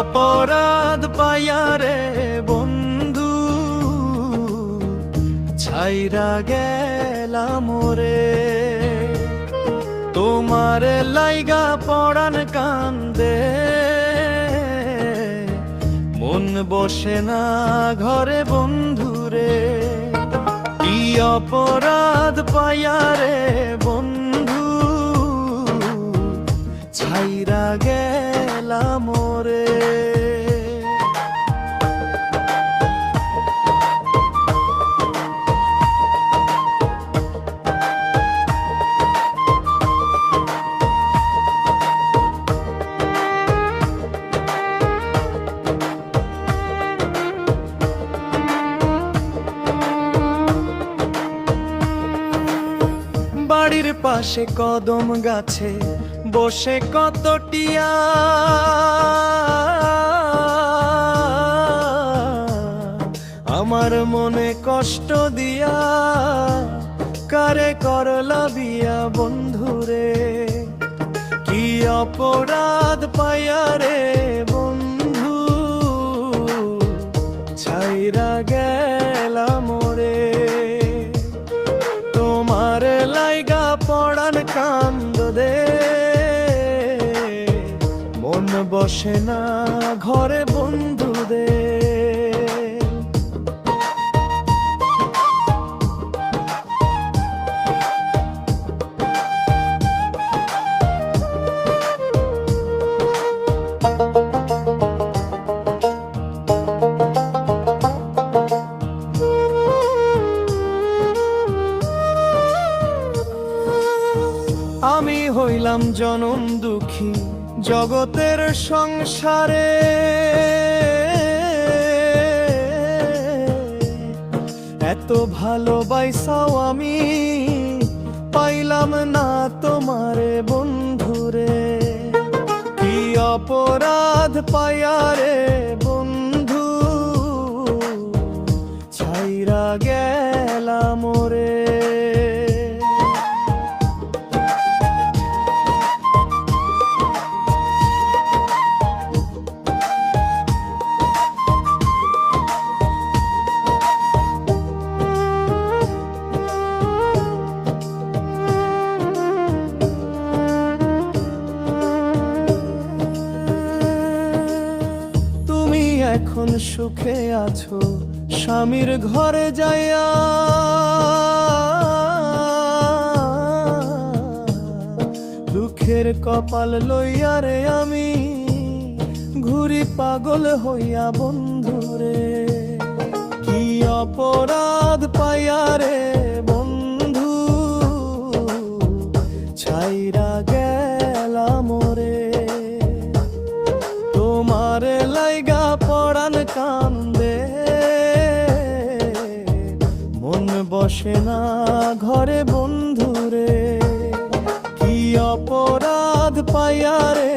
অপরাধ পাইয়া রে বন্ধু, ছাইরা গেলাম রে তোমার লাইগা পড়ান কান্দে, মন বসে না ঘরে বন্ধুরে কি অপরাধ পাইয়া রে বন্ধু, ছাইরা গেলাম রে বাড়ির পাশে কদম গাছে বসে কত টিয়া আমার মনে কষ্ট দিয়া কারে করলা বিয়া বন্ধুরে? কি অপরাধ পাইয়া রে কান্দ দে মন বসে না ঘরে বন্ধু হইলাম জনম দুঃখী জগতের সংসারে। এত ভালোবাসাও আমি পাইলাম না তোমারে বন্ধুরে। কি অপরাধ পাইয়া রে বন্ধু? ছাইরা এখন সুখে আছো, স্বামীর ঘরে যাইয়া। দুঃখের কপাল লইয়া রে আমি, ঘুরি পাগল হইয়া বন্ধুরে কি অপরাধ পাইয়া রে বন্ধু, ছাইরা গেলাম বসে না ঘরে বন্ধুরে কি অপরাধ পাইয়া রে